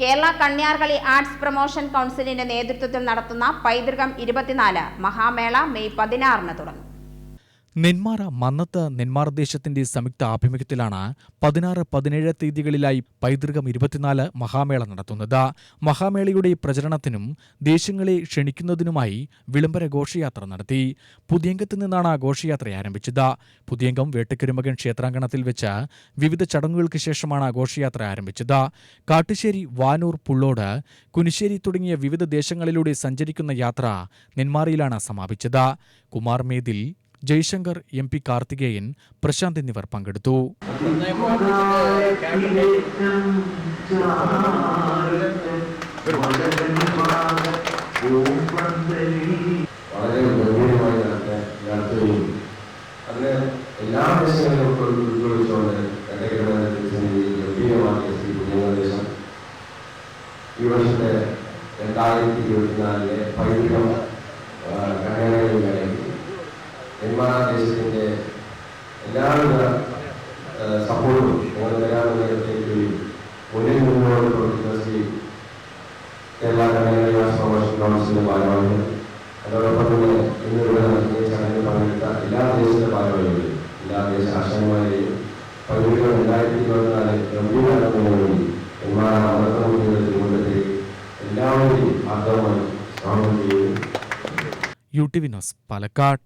Kerala Kanyarkali arts promotion കൗൺസിലിന്റെ നേതൃത്വത്തിൽ നടത്തുന്ന പൈതൃകം ഇരുപത്തിനാല് മഹാമേള മെയ് പതിനാറിന് തുടങ്ങും. നെന്മാറ മന്നത്ത് നെന്മാറ ദേശത്തിന്റെ സംയുക്ത ആഭിമുഖ്യത്തിലാണ് പതിനാറ് പതിനേഴ് തീയതികളിലായി പൈതൃകം ഇരുപത്തിനാല് മഹാമേള നടത്തുന്നത്. മഹാമേളയുടെ പ്രചരണത്തിനും ദേശങ്ങളെ ക്ഷണിക്കുന്നതിനുമായി വിളംബര ഘോഷയാത്ര നടത്തി. പുതിയങ്കത്ത് നിന്നാണ് ഘോഷയാത്ര ആരംഭിച്ചത്. പുതിയങ്കം വേട്ടക്കുരുമകൻ ക്ഷേത്രാങ്കണത്തിൽ വെച്ച് വിവിധ ചടങ്ങുകൾക്ക് ശേഷമാണ് ഘോഷയാത്ര ആരംഭിച്ചത്. കാട്ടുശ്ശേരി വാനൂർ പുള്ളോട് കുനിശ്ശേരി തുടങ്ങിയ വിവിധ ദേശങ്ങളിലൂടെ സഞ്ചരിക്കുന്ന യാത്ര നെന്മാറയിലാണ് സമാപിച്ചത്. കുമാർ മേതിൽ ജയശങ്കർ എം പി കാർത്തികേയൻ പ്രശാന്ത് എന്നിവർ പങ്കെടുത്തു. വളരെ നടത്താൻ നടത്തുകയും അതിന് എല്ലാ ദേശങ്ങളിലും ഉൾക്കൊള്ളിച്ചുകൊണ്ട് ഗംഭീരമാക്കിയ ശ്രീ പുണ്യദേശം ഈ വർഷത്തെ രണ്ടായിരത്തി ഇരുപത്തിനാലിലെ പൈതൃകം നെന്മാറ ദേശത്തിന്റെ എല്ലാവിധ സപ്പോർട്ടും ഞങ്ങൾ എത്തിക്കുകയും മുന്നിൽ നിന്നുകൊണ്ട് പ്രവർത്തിക്കുന്ന ശ്രീ കേരള കടകളി പ്രൊമോഷൻ കൗൺസിലിന്റെ ഭാരവാഹികൾ അതോടൊപ്പം തന്നെ ഇന്ന് ഇവിടെ നടത്തിയ ചടങ്ങിൽ പങ്കെടുത്ത എല്ലാ ദേശത്തെ ഭാരവാഹികളെയും എല്ലാ ദേശ ആശയന്മാരെയും പതിനെട്ട് രണ്ടായിരത്തി ഇരുപത്തിനാല് ഗംഭീരമാക്കുന്നതിന് വേണ്ടി എന്മാർ അമൃതമുഖിയുടെ എല്ലാവരെയും ആർദ്രമായി സ്വാഗതം ചെയ്യുന്നു. U T Vinos Palakkad.